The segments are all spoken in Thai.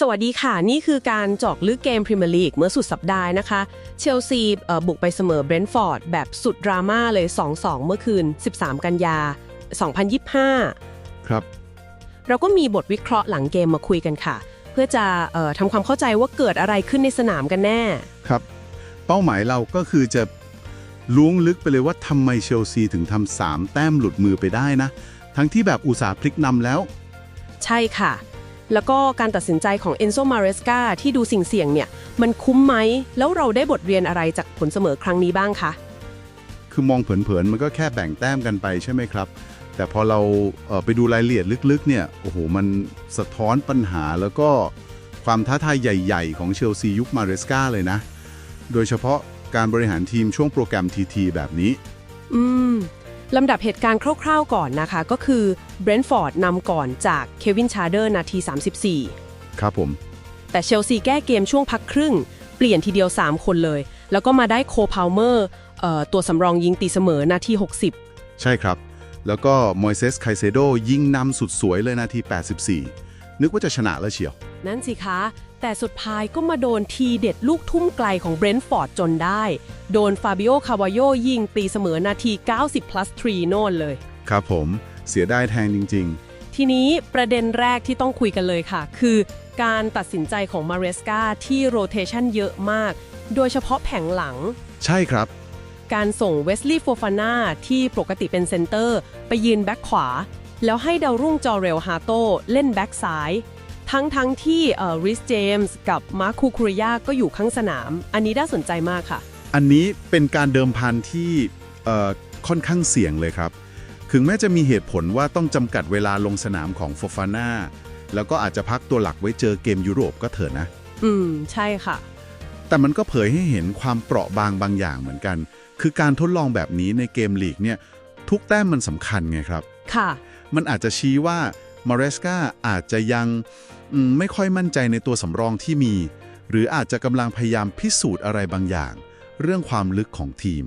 สวัสดีค่ะ นี่คือการเจอกลึกเกมพรีเมียร์ลีกเมื่อสุดสัปดาห์นะคะ เชลซีเอ่อบุกไปเสมอเบรนท์ฟอร์ดแบบสุดดราม่าเลย 2-2 เมื่อคืน 13 กันยา 2025 ครับ เราก็มีบทวิเคราะห์หลังเกมมาคุยกันค่ะ เพื่อจะเอ่อทำความเข้าใจว่าเกิดอะไรขึ้นในสนามกันแน่ ครับ เป้าหมายเราก็คือจะล้วงลึกไปเลยว่าทำไมเชลซีถึงทำสามแต้มหลุดมือไปได้นะ ทั้งที่แบบอุตสาห์พลิกนำแล้ว ใช่ค่ะ แล้วก็การตัดสินใจของเอนโซมาเรสกาที่ดูสิ่งเสี่ยงเนี่ย มันคุ้มไหม แล้วเราได้บทเรียนอะไรจากผลเสมอครั้งนี้บ้างคะ คือมองเผินๆ มันก็แค่แบ่งแต้มกันไปใช่ไหมครับ แต่พอเราเอ่อไปดูรายละเอียดลึกๆ เนี่ย โอ้โห มันสะท้อนปัญหาแล้วก็ความท้าทายใหญ่ ๆ ของเชลซียุคมาเรสกาเลยนะ โดยเฉพาะการบริหารทีมช่วงโปรแกรมทีทีแบบนี้ อืม ลำดับเหตุการณ์คร่าวๆก่อนนะคะ ก็คือเบรนท์ฟอร์ดนำก่อนจากเควินชาร์เดอร์นาที 34 ครับผม แต่เชลซีแก้เกมช่วงพักครึ่ง เปลี่ยนทีเดียว 3 คนเลย แล้วก็มาได้โคพาวเมอร์เอ่อตัวสำรองยิงตีเสมอนาที 60 ใช่ครับ แล้วก็มอยเซสไคเซโดยิงนำสุดสวยเลยนาที 84 นึกว่าจะชนะแล้วเชียว นั่นสิคะ แต่สุดท้ายก็มาโดนทีเด็ดลูกทุ่มไกลของเบรนท์ฟอร์ดจนได้ โดนฟาบิโอคาวาโยยิงตีเสมอนาที 90 plus 3 โน่นเลย ครับผมเสียได้แทงจริงทีนี้ประเด็นแรกที่ต้องคุยกันเลยค่ะ คือการตัดสินใจของมาเรสกาที่โรเทชันเยอะมาก โดยเฉพาะแผงหลังๆใช่ครับ การส่งเวสลีย์โฟฟาน่าที่ปกติเป็นเซนเตอร์ ไปยืนแบ็คขวา แล้วให้ดาวรุ่งจอเรลฮาโตเล่นแบ็คซ้าย ทั้งทั้งที่เอ่อริสเจมส์กับมาร์คูคูริยาก็อยู่ข้างสนาม อันนี้น่าสนใจมากค่ะ อันนี้เป็นการเดิมพันที่เอ่อค่อนข้างเสี่ยงเลยครับ ถึงแม้จะมีเหตุผลว่าต้องจำกัดเวลาลงสนามของโฟฟาน่าแล้วก็อาจจะพักตัวหลักไว้เจอเกมยุโรปก็เถอะนะ อืม ใช่ค่ะ แต่มันก็เผยให้เห็นความเปราะบางบางอย่างเหมือนกัน คือการทดลองแบบนี้ในเกมลีกเนี่ยทุกแต้มมันสำคัญไงครับ ค่ะ มันอาจจะชี้ว่ามาเรสกาอาจจะยังอืม ไม่ค่อยมั่นใจในตัวสำรองที่มี หรืออาจจะกำลังพยายามพิสูจน์อะไรบางอย่าง เรื่องความลึกของทีม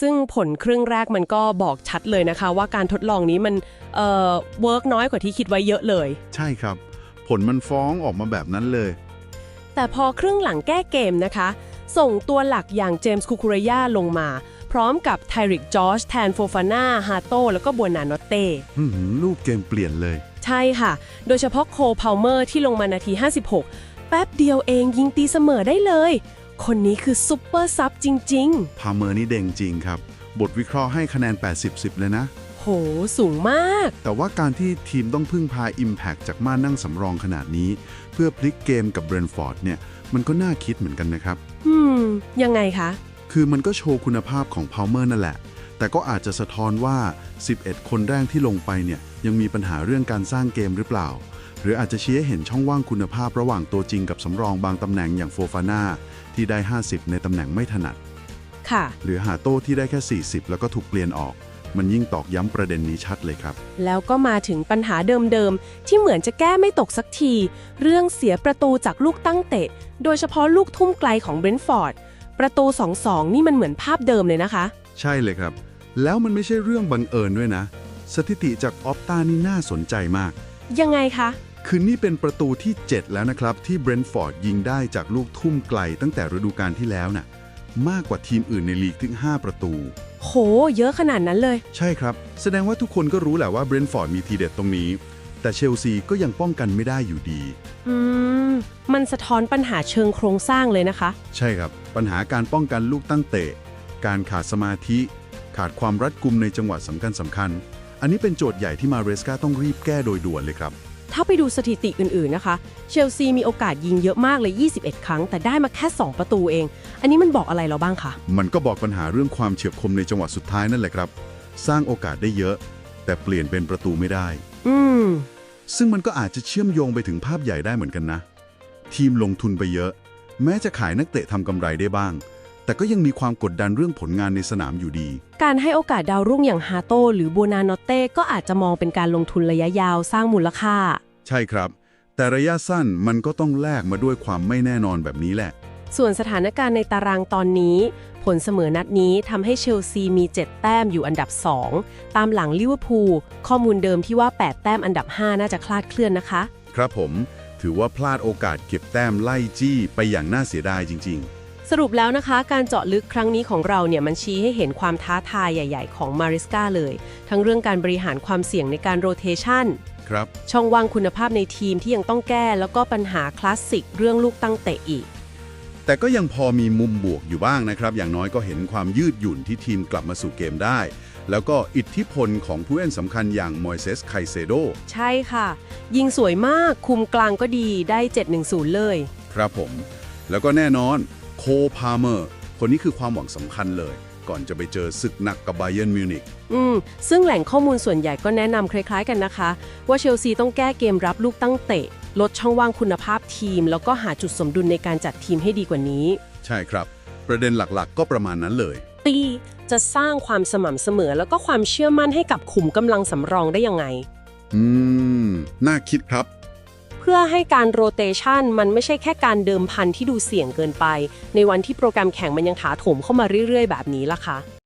ซึ่งผลครึ่งแรกมันก็บอกชัดเลยนะคะ ว่าการทดลองนี้มันเอ่อเวิร์กน้อยกว่าที่คิดไว้เยอะเลย ใช่ครับ ผลมันฟ้องออกมาแบบนั้นเลย แต่พอครึ่งหลังแก้เกมนะคะ ส่งตัวหลักอย่างเจมส์คูคูเรยาลงมา พร้อมกับไทริกจอร์จแทนโฟฟาน่าฮาโตแล้วก็บัวนานอตเต้ อื้อหือรูปเกมเปลี่ยนเลย ใช่ค่ะ โดยเฉพาะโคพาวเมอร์ที่ลงมานาที 56 แป๊บเดียวเองยิงตีเสมอได้เลย คนนี้คือซุปเปอร์ซับจริง พาเมอร์นี่เด่งจริงครับ บทวิเคราะห์ให้คะแนน 80-10 เลยนะ ๆ โห สูงมาก แต่ว่าการที่ทีมต้องพึ่งพา Impact จากม่านั่งสำรองขนาดนี้ เพื่อพลิกเกมกับเบรนฟอร์ดเนี่ย มันก็น่าคิดเหมือนกันนะครับ อืม ยังไงคะ คือมันก็โชว์คุณภาพของพาวเมอร์นั่นแหละ แต่ก็อาจจะสะท้อนว่า 11 คนแรกที่ลงไปเนี่ย ยังมีปัญหาเรื่องการสร้างเกมหรือเปล่า หรืออาจจะชี้ให้เห็นช่องว่างคุณภาพระหว่างตัวจริงกับสำรองบางตำแหน่งอย่างโฟฟาน่าที่ได้ 50 ในตำแหน่งไม่ถนัด ค่ะ หรือหาโต้ที่ได้แค่ 40 แล้วก็ถูกเปลี่ยนออก มันยิ่งตอกย้ำประเด็นนี้ชัดเลยครับ แล้วก็มาถึงปัญหาเดิมๆ ที่เหมือนจะแก้ไม่ตกสักที เรื่องเสียประตูจากลูกตั้งเตะ โดยเฉพาะลูกทุ่มไกลของเบรนท์ฟอร์ดประตู 2-2 นี่มันเหมือนภาพเดิมเลยนะคะ ใช่เลยครับ แล้วมันไม่ใช่เรื่องบังเอิญด้วยนะ สถิติจากออฟตานี่น่าสนใจมาก ยังไงคะ คือนี่เป็นประตูที่ 7 แล้วนะครับ ที่เบรนท์ฟอร์ดยิงได้จากลูกทุ่มไกลตั้งแต่ฤดูกาลที่แล้วน่ะมากกว่าทีมอื่นในลีกถึง 5 ประตู โห เยอะขนาดนั้นเลย ใช่ครับ แสดงว่าทุกคนก็รู้แหละว่าเบรนท์ฟอร์ดมีทีเด็ดตรงนี้ แต่เชลซีก็ยังป้องกันไม่ได้อยู่ดี อืม มันสะท้อนปัญหาเชิงโครงสร้างเลยนะคะ ใช่ครับ ปัญหาการป้องกันลูกตั้งเตะ การขาดสมาธิ ขาดความรัดกุมในจังหวะสำคัญสำคัญ อันนี้เป็นโจทย์ใหญ่ที่มาเรสกาต้องรีบแก้โดยด่วนเลยครับ ถ้าไปดูสถิติอื่นๆนะคะ เชลซีมีโอกาสยิงเยอะมากเลย 21 ครั้ง แต่ได้มาแค่ 2 ประตูเอง อันนี้มันบอกอะไรเราบ้างคะมันก็บอกปัญหาเรื่องความเฉียบคมในจังหวะสุดท้ายนั่นแหละครับ สร้างโอกาสได้เยอะ แต่เปลี่ยนเป็นประตูไม่ได้ อืม ซึ่งมันก็อาจจะเชื่อมโยงไปถึงภาพใหญ่ได้เหมือนกันนะ ทีมลงทุนไปเยอะ แม้จะขายนักเตะทำกำไรได้บ้าง แต่ก็ยังมีความกดดันเรื่องผลงานในสนามอยู่ดี การให้โอกาสดาวรุ่งอย่างฮาโต้หรือโบนานอเต้ก็อาจจะมองเป็นการลงทุนระยะยาวสร้างมูลค่า ใช่ครับ แต่ระยะสั้นมันก็ต้องแลกมาด้วยความไม่แน่นอนแบบนี้แหละ ส่วนสถานการณ์ในตารางตอนนี้ ผลเสมอนัดนี้ทำให้เชลซีมี 7 แต้มอยู่อันดับ 2 ตามหลังลิเวอร์พูลข้อมูลเดิมที่ว่า 8 แต้มอันดับ 5 น่าจะคลาดเคลื่อนนะคะ ครับผม ถือว่าพลาดโอกาสเก็บแต้มไล่จี้ไปอย่างน่าเสียดายจริง สรุปแล้วนะคะ การเจาะลึกครั้งนี้ของเราเนี่ยมันชี้ให้เห็นความท้าทายใหญ่ ๆ ของมาริสกาเลย ทั้งเรื่องการบริหารความเสี่ยงในการโรเทชันๆครับช่องว่างคุณภาพในทีมที่ยังต้องแก้ แล้วก็ปัญหาคลาสสิกเรื่องลูกตั้งเตะอีก แต่ก็ยังพอมีมุมบวกอยู่บ้างนะครับ อย่างน้อยก็เห็นความยืดหยุ่นที่ทีมกลับมาสู่เกมได้ แล้วก็อิทธิพลของผู้เล่นสำคัญอย่างมอยเซสไคเซโดใช่ค่ะ ยิงสวยมากคุมกลางก็ดีได้ 7-1-0 เลย ครับผม แล้วก็แน่นอน โคพาเมอร์คนนี้คือความหวังสำคัญเลย ก่อนจะไปเจอศึกหนักกับไบเ e นมิวนิกอืม ซึ่งแหล่งข้อมูลส่วนใหญ่ก็แนะนำคล้ายๆกันนะคะ ว่าเชลซีต้องแก้เกมรับลูกตั้งเตะ ลดช่องว่างคุณภาพทีม แล้วก็หาจุดสมดุลในการจัดทีมให้ดีกว่านี้ ใช่ครับ ประเด็นหลักๆ ก็ประมาณนั้นเลย ตีจะสร้างความสม่ำเสมอ แล้วก็ความเชื่อมั่นให้กับขุมกำลังสำรองได้ยังไง อืม น่าคิดครับ เพื่อให้การโรเตชันมันไม่ใช่แค่การเดิมพันที่ดูเสี่ยงเกินไป ในวันที่โปรแกรมแข่งมันยังถาโถมเข้ามาเรื่อยๆ แบบนี้ล่ะคะ